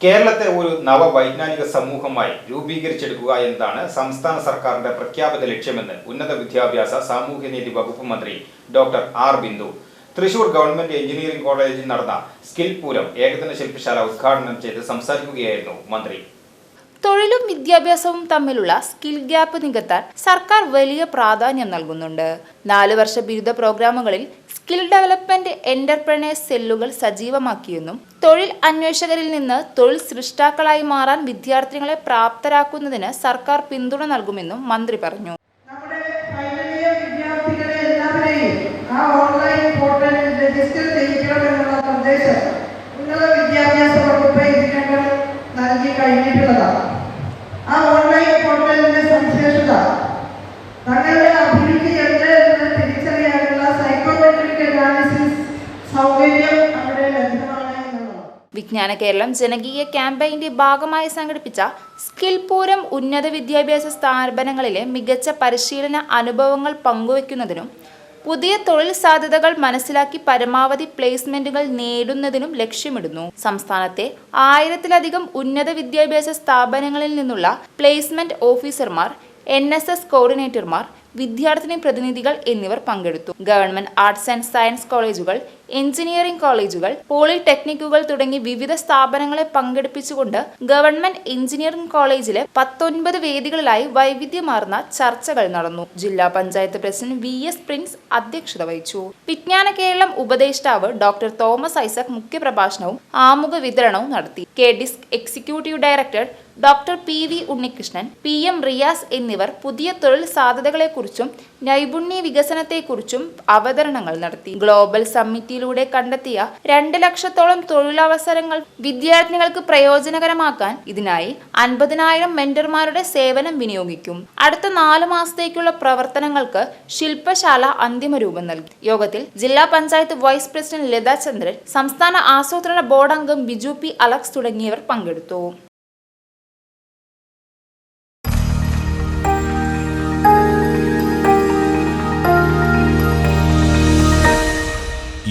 കേരളത്തെ ഒരു നവവൈജ്ഞാനിക സമൂഹമായി രൂപീകരിച്ചെടുക്കുക എന്നതാണ് സംസ്ഥാന സർക്കാരിന്റെ പ്രഖ്യാപിത ലക്ഷ്യമെന്ന് ഉന്നത വിദ്യാഭ്യാസ സാമൂഹ്യനീതി വകുപ്പ് മന്ത്രി doctor R Bindu. Thrissur government engineering കോളേജിൽ നടന്ന സ്കിൽ പൂരം ഏകദിന ശില്പശാല ഉദ്ഘാടനം ചെയ്ത് സംസാരിക്കുകയായിരുന്നു മന്ത്രി. തൊഴിലും വിദ്യാഭ്യാസവും തമ്മിലുള്ള സ്കിൽ ഗ്യാപ്പ് നികത്താൻ സർക്കാർ വലിയ പ്രാധാന്യം നൽകുന്നുണ്ട്. നാല് വർഷ ബിരുദ പ്രോഗ്രാമുകളിൽ സ്കിൽ ഡെവലപ്മെന്റ് എന്റർപ്രണേഴ്സ് സെല്ലുകൾ സജീവമാക്കിയെന്നും തൊഴിൽ അന്വേഷകരിൽ നിന്ന് തൊഴിൽ സൃഷ്ടാക്കളായി മാറാൻ വിദ്യാർത്ഥികളെ പ്രാപ്തരാക്കുന്നതിന് സർക്കാർ പിന്തുണ നൽകുമെന്നും മന്ത്രി പറഞ്ഞു. കഴിഞ്ഞിട്ടുള്ളതാണ്. ആ ഓൺലൈൻ പോർട്ടലിന്റെ സവിശേഷത തങ്ങളുടെ വിജ്ഞാന കേരളം ജനകീയ ക്യാമ്പയിന്റെ ഭാഗമായി സംഘടിപ്പിച്ച സ്കിൽ പൂരം ഉന്നത വിദ്യാഭ്യാസ സ്ഥാപനങ്ങളിലെ മികച്ച പരിശീലന അനുഭവങ്ങൾ പങ്കുവയ്ക്കുന്നതിനും പുതിയ തൊഴിൽ സാധ്യതകൾ മനസ്സിലാക്കി പരമാവധി പ്ലേസ്മെന്റുകൾ നേടുന്നതിനും ലക്ഷ്യമിടുന്നു. സംസ്ഥാനത്തെ ആയിരത്തിലധികം ഉന്നത വിദ്യാഭ്യാസ സ്ഥാപനങ്ങളിൽ നിന്നുള്ള പ്ലേസ്മെന്റ് ഓഫീസർമാർ എൻ എസ് എസ് കോർഡിനേറ്റർമാർ വിദ്യാർത്ഥിനി പ്രതിനിധികൾ എന്നിവർ പങ്കെടുത്തു. ഗവൺമെന്റ് ആർട്സ് ആൻഡ് സയൻസ് കോളേജുകൾ എഞ്ചിനീയറിംഗ് കോളേജുകൾ പോളിടെക്നിക്കുകൾ തുടങ്ങി വിവിധ സ്ഥാപനങ്ങളെ പങ്കെടുപ്പിച്ചുകൊണ്ട് ഗവൺമെന്റ് എഞ്ചിനീയറിംഗ് കോളേജിലെ പത്തൊൻപത് വേദികളിലായി വൈവിധ്യമാർന്ന ചർച്ചകൾ നടന്നു. ജില്ലാ panchayat president V S Prince അധ്യക്ഷത വഹിച്ചു. വിജ്ഞാന കേരളം ഉപദേഷ്ടാവ് ഡോക്ടർ തോമസ് ഐസക് മുഖ്യപ്രഭാഷണവും ആമുഖ വിതരണവും നടത്തി. K DISC executive director doctor P. V. Unnikrishnan P. M. Riyas എന്നിവർ പുതിയ തൊഴിൽ സാധ്യതകളെക്കുറിച്ചും നൈപുണ്യ വികസനത്തെക്കുറിച്ചും അവതരണങ്ങൾ നടത്തി. ഗ്ലോബൽ സമ്മിറ്റിയിലൂടെ കണ്ടെത്തിയ രണ്ട് ലക്ഷത്തോളം തൊഴിലവസരങ്ങൾ വിദ്യാർത്ഥികൾക്ക് പ്രയോജനകരമാക്കാൻ ഇതിനായി അൻപതിനായിരം മെന്റർമാരുടെ സേവനം വിനിയോഗിക്കും. അടുത്ത നാല് മാസത്തേക്കുള്ള പ്രവർത്തനങ്ങൾക്ക് ശില്പശാല അന്തിമ രൂപം നൽകി. യോഗത്തിൽ ജില്ലാ പഞ്ചായത്ത് വൈസ് പ്രസിഡന്റ് ലതാ ചന്ദ്രൻ സംസ്ഥാന ആസൂത്രണ ബോർഡ് അംഗം ബിജു പി അലക്സ് തുടങ്ങിയവർ പങ്കെടുത്തു.